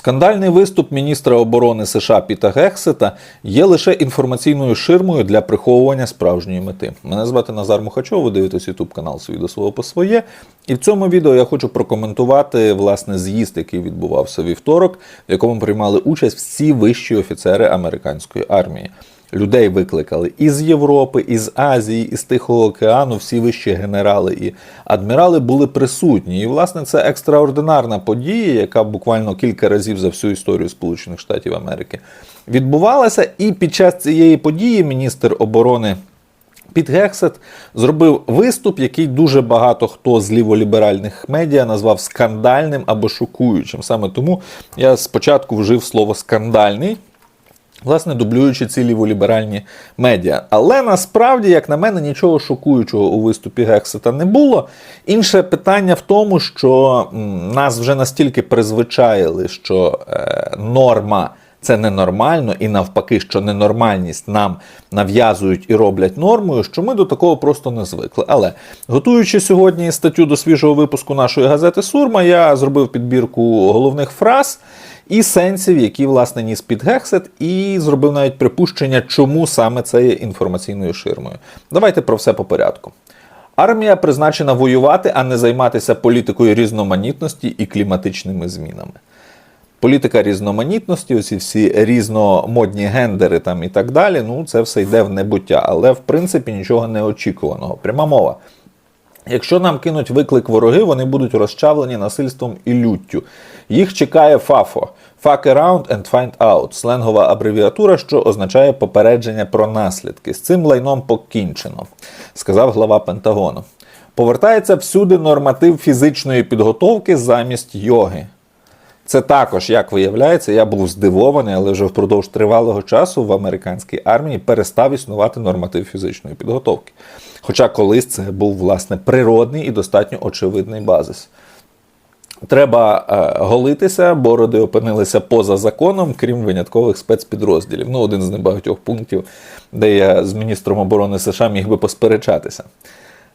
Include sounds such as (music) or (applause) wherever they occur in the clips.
Скандальний виступ міністра оборони США Піта Гексета є лише інформаційною ширмою для приховування справжньої мети. Мене звати Назар Мухачов, ви дивитесь YouTube канал «Свій до свого по своє. І в цьому відео я хочу прокоментувати власне з'їзд, який відбувався вівторок, в якому приймали участь всі вищі офіцери американської армії. Людей викликали із Європи, із Азії, із Тихого океану. Всі вищі генерали і адмірали були присутні. І, власне, це екстраординарна подія, яка буквально кілька разів за всю історію Сполучених Штатів Америки відбувалася. І під час цієї події міністр оборони. Піт Гексет зробив виступ, який дуже багато хто з ліволіберальних медіа назвав скандальним або шокуючим. Саме тому я спочатку вжив слово скандальний. Власне, дублюючи ці ліволіберальні медіа. Але насправді, як на мене, нічого шокуючого у виступі Гексета не було. Інше питання в тому, що нас вже настільки призвичаїли, що е, норма це ненормально, і навпаки, що ненормальність нам нав'язують і роблять нормою, що ми до такого просто не звикли. Але готуючи сьогодні статтю до свіжого випуску нашої газети Сурма, я зробив підбірку головних фраз і сенсів, які власне ніс під Гексет, і зробив навіть припущення, чому саме це є інформаційною ширмою. Давайте про все по порядку. Армія призначена воювати, а не займатися політикою різноманітності і кліматичними змінами. Політика різноманітності, оці всі різномодні гендери там і так далі. Ну, це все йде в небуття, але в принципі нічого неочікуваного. Пряма мова. Якщо нам кинуть виклик вороги, вони будуть розчавлені насильством і люттю. Їх чекає ФАФО Fuck around and find out сленгова абревіатура, що означає попередження про наслідки. З цим лайном покінчено, сказав глава Пентагону. Повертається всюди норматив фізичної підготовки замість йоги. Це також, як виявляється, я був здивований, але вже впродовж тривалого часу в американській армії перестав існувати норматив фізичної підготовки. Хоча колись це був власне природний і достатньо очевидний базис. Треба е, голитися, бороди опинилися поза законом, крім виняткових спецпідрозділів. Ну, один з небагатьох пунктів, де я з міністром оборони США міг би посперечатися.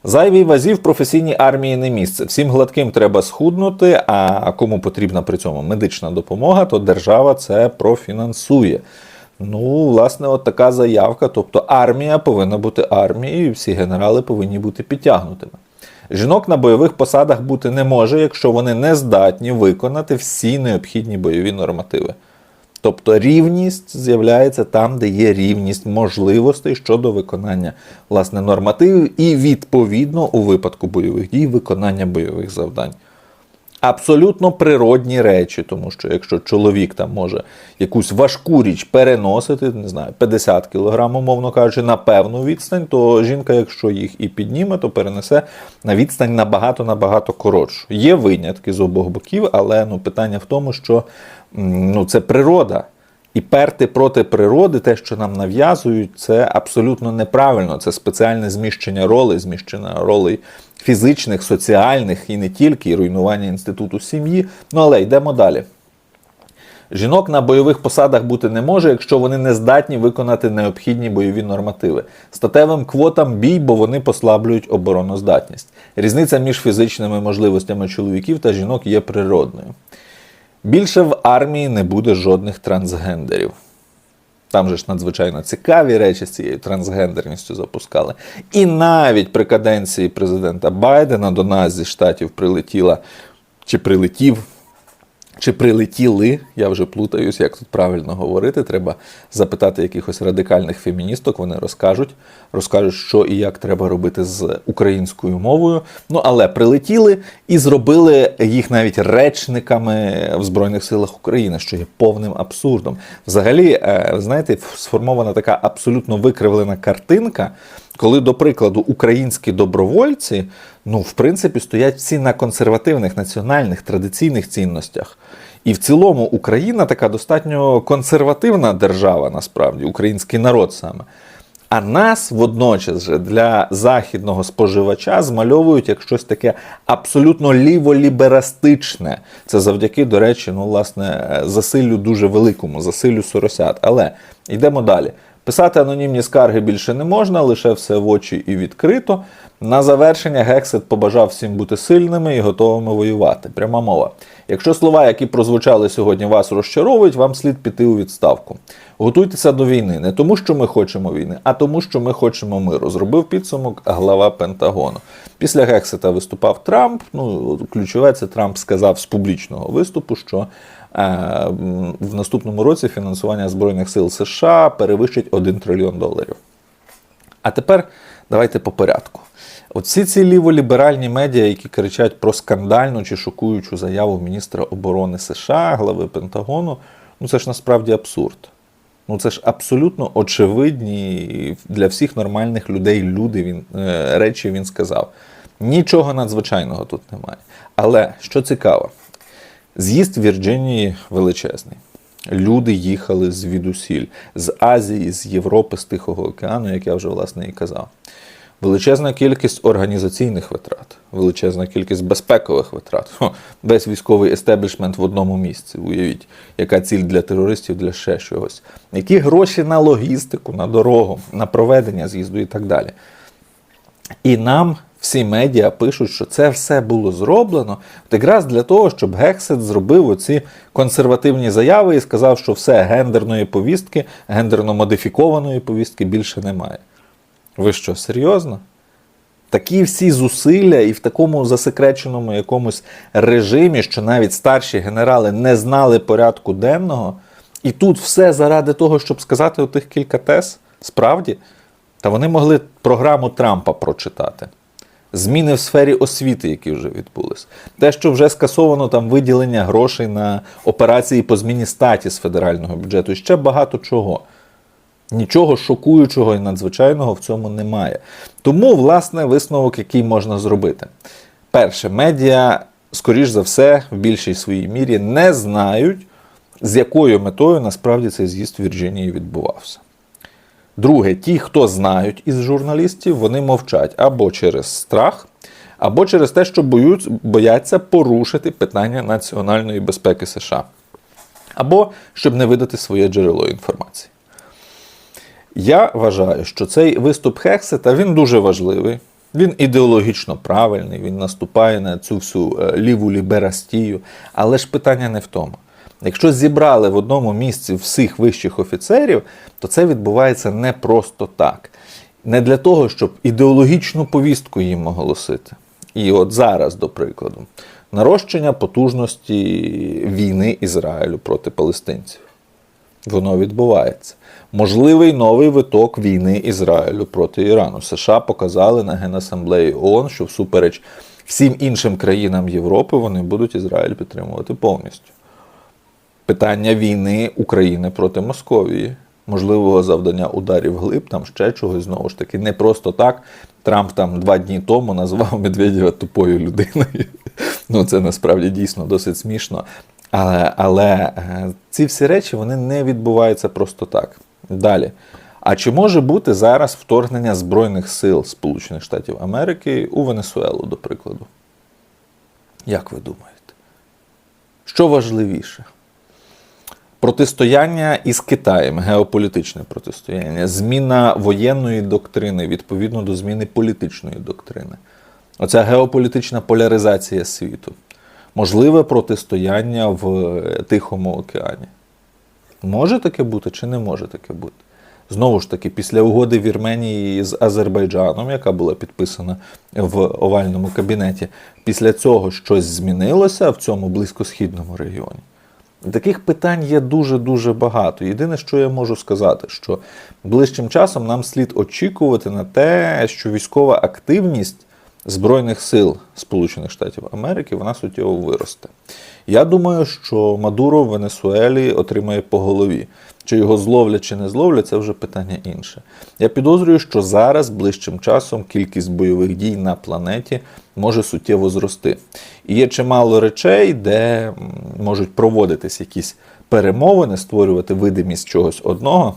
Зайвій вазі в професійній армії не місце. Всім гладким треба схуднути, а кому потрібна при цьому медична допомога, то держава це профінансує. Ну, власне, от така заявка. Тобто армія повинна бути армією, і всі генерали повинні бути підтягнутими. Жінок на бойових посадах бути не може, якщо вони не здатні виконати всі необхідні бойові нормативи. Тобто рівність з'являється там, де є рівність можливостей щодо виконання власне нормативів і відповідно у випадку бойових дій виконання бойових завдань. Абсолютно природні речі, тому що якщо чоловік там може якусь важку річ переносити, не знаю, 50 кг, умовно кажучи, на певну відстань, то жінка, якщо їх і підніме, то перенесе на відстань набагато набагато коротшу. Є винятки з обох боків, але ну, питання в тому, що ну, це природа. І перти проти природи, те, що нам нав'язують, це абсолютно неправильно. Це спеціальне зміщення ролей, зміщення ролей фізичних, соціальних і не тільки, і руйнування інституту сім'ї. Ну але йдемо далі. Жінок на бойових посадах бути не може, якщо вони не здатні виконати необхідні бойові нормативи. Статевим квотам бій, бо вони послаблюють обороноздатність. Різниця між фізичними можливостями чоловіків та жінок є природною. Більше в армії не буде жодних трансгендерів. Там же ж надзвичайно цікаві речі з цією трансгендерністю запускали. І навіть при каденції президента Байдена до нас зі штатів прилетіла чи прилетів. Чи прилетіли, я вже плутаюсь, як тут правильно говорити. Треба запитати якихось радикальних феміністок, вони розкажуть, розкажуть, що і як треба робити з українською мовою. Ну, але прилетіли і зробили їх навіть речниками в Збройних силах України, що є повним абсурдом. Взагалі, е, знаєте, сформована така абсолютно викривлена картинка. Коли, до прикладу, українські добровольці, ну, в принципі, стоять всі на консервативних, національних, традиційних цінностях. І в цілому Україна така достатньо консервативна держава, насправді, український народ саме. А нас водночас же для західного споживача змальовують як щось таке абсолютно ліволіберастичне. Це завдяки, до речі, ну, власне, засиллю дуже великому, засиллю соросят. Але йдемо далі. Писати анонімні скарги більше не можна, лише все в очі і відкрито. На завершення Гексет побажав всім бути сильними і готовими воювати. Пряма мова. Якщо слова, які прозвучали сьогодні, вас розчаровують, вам слід піти у відставку. Готуйтеся до війни не тому, що ми хочемо війни, а тому, що ми хочемо миру. Зробив підсумок глава Пентагону. Після Гексета виступав Трамп. Ну, ключове це Трамп сказав з публічного виступу, що в наступному році фінансування Збройних сил США перевищить 1 трильйон доларів. А тепер давайте по порядку. Всі ці ліволіберальні медіа, які кричать про скандальну чи шокуючу заяву міністра оборони США, глави Пентагону, ну це ж насправді абсурд. Ну це ж абсолютно очевидні для всіх нормальних людей люди він, е, речі він сказав. Нічого надзвичайного тут немає. Але що цікаво, з'їзд Вірджинії величезний. Люди їхали звідусіль, з Азії, з Європи, з Тихого океану, як я вже власне і казав. Величезна кількість організаційних витрат, величезна кількість безпекових витрат. Хо, весь військовий естеблішмент в одному місці. Уявіть, яка ціль для терористів, для ще чогось. Які гроші на логістику, на дорогу, на проведення з'їзду і так далі. І нам всі медіа пишуть, що це все було зроблено от якраз для того, щоб Гексет зробив оці консервативні заяви і сказав, що все гендерної повістки, гендерно модифікованої повістки більше немає. Ви що, серйозно? Такі всі зусилля і в такому засекреченому якомусь режимі, що навіть старші генерали не знали порядку денного, і тут все заради того, щоб сказати отих кілька тез, справді, та вони могли програму Трампа прочитати. Зміни в сфері освіти, які вже відбулись. Те, що вже скасовано там виділення грошей на операції по зміні статі з федерального бюджету, і ще багато чого. Нічого шокуючого і надзвичайного в цьому немає. Тому, власне, висновок, який можна зробити. Перше, медіа, скоріш за все, в більшій своїй мірі не знають, з якою метою насправді цей з'їзд в Вірджинії відбувався. Друге, ті, хто знають із журналістів, вони мовчать або через страх, або через те, що боють, бояться порушити питання національної безпеки США, або щоб не видати своє джерело інформації. Я вважаю, що цей виступ Хексета він дуже важливий. Він ідеологічно правильний, він наступає на цю всю е, ліву ліберастію. Але ж питання не в тому. Якщо зібрали в одному місці всіх вищих офіцерів, то це відбувається не просто так. Не для того, щоб ідеологічну повістку їм оголосити. І от зараз, до прикладу, нарощення потужності війни Ізраїлю проти палестинців. Воно відбувається. Можливий новий виток війни Ізраїлю проти Ірану. США показали на Генасамблеї ООН, що всупереч всім іншим країнам Європи вони будуть Ізраїль підтримувати повністю. Питання війни України проти Московії, можливого завдання ударів глиб, там ще чогось знову ж таки. Не просто так. Трамп там два дні тому назвав Медведєва тупою людиною. (laughs) Ну, це насправді дійсно досить смішно. Але, але ці всі речі вони не відбуваються просто так. Далі. А чи може бути зараз вторгнення Збройних сил Сполучених Штатів Америки у Венесуелу, до прикладу? Як ви думаєте? Що важливіше? Протистояння із Китаєм, геополітичне протистояння, зміна воєнної доктрини відповідно до зміни політичної доктрини. Оця геополітична поляризація світу. Можливе протистояння в Тихому океані. Може таке бути чи не може таке бути? Знову ж таки, після угоди Вірменії з Азербайджаном, яка була підписана в овальному кабінеті, після цього щось змінилося в цьому близькосхідному регіоні. Таких питань є дуже-дуже багато. Єдине, що я можу сказати, що ближчим часом нам слід очікувати на те, що військова активність Збройних сил Сполучених Штатів Америки вона суттєво виросте. Я думаю, що Мадуро в Венесуелі отримає по голові. Чи його зловлять, чи не зловлять, це вже питання інше. Я підозрюю, що зараз ближчим часом кількість бойових дій на планеті може суттєво зрости. І є чимало речей, де можуть проводитись якісь перемовини, створювати видимість чогось одного.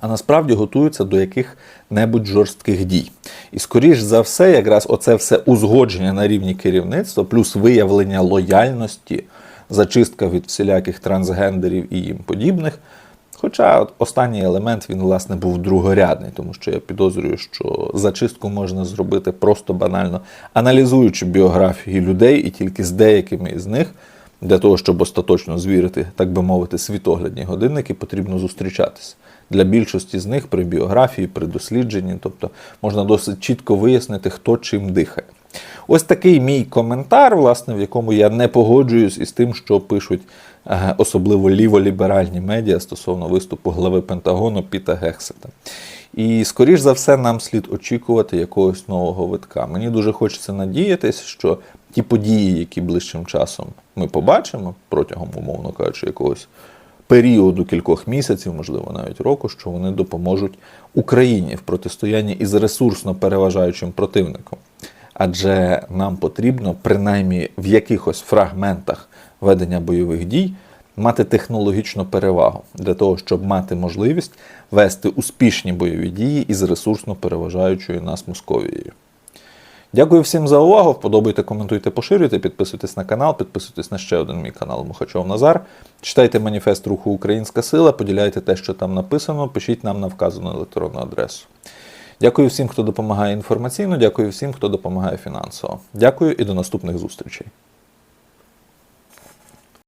А насправді готуються до яких-небудь жорстких дій. І скоріш за все, якраз оце все узгодження на рівні керівництва, плюс виявлення лояльності, зачистка від всіляких трансгендерів і їм подібних, Хоча останній елемент він, власне, був другорядний, тому що я підозрюю, що зачистку можна зробити просто банально аналізуючи біографії людей і тільки з деякими із них, для того, щоб остаточно звірити, так би мовити, світоглядні годинники, потрібно зустрічатися. Для більшості з них при біографії, при дослідженні, тобто можна досить чітко вияснити, хто чим дихає. Ось такий мій коментар, власне, в якому я не погоджуюсь із тим, що пишуть е, особливо ліволіберальні медіа стосовно виступу глави Пентагону Піта Гексета. І, скоріш за все, нам слід очікувати якогось нового витка. Мені дуже хочеться надіятися, що ті події, які ближчим часом ми побачимо протягом, умовно кажучи, якогось періоду кількох місяців, можливо, навіть року, що вони допоможуть Україні в протистоянні із ресурсно переважаючим противником. Адже нам потрібно, принаймні в якихось фрагментах ведення бойових дій, мати технологічну перевагу для того, щоб мати можливість вести успішні бойові дії із ресурсно переважаючою нас Московією. Дякую всім за увагу. Вподобайте, коментуйте, поширюйте, підписуйтесь на канал, підписуйтесь на ще один мій канал Мухачов Назар. Читайте маніфест руху Українська Сила, поділяйте те, що там написано, пишіть нам на вказану електронну адресу. Дякую всім, хто допомагає інформаційно, дякую всім, хто допомагає фінансово. Дякую і до наступних зустрічей.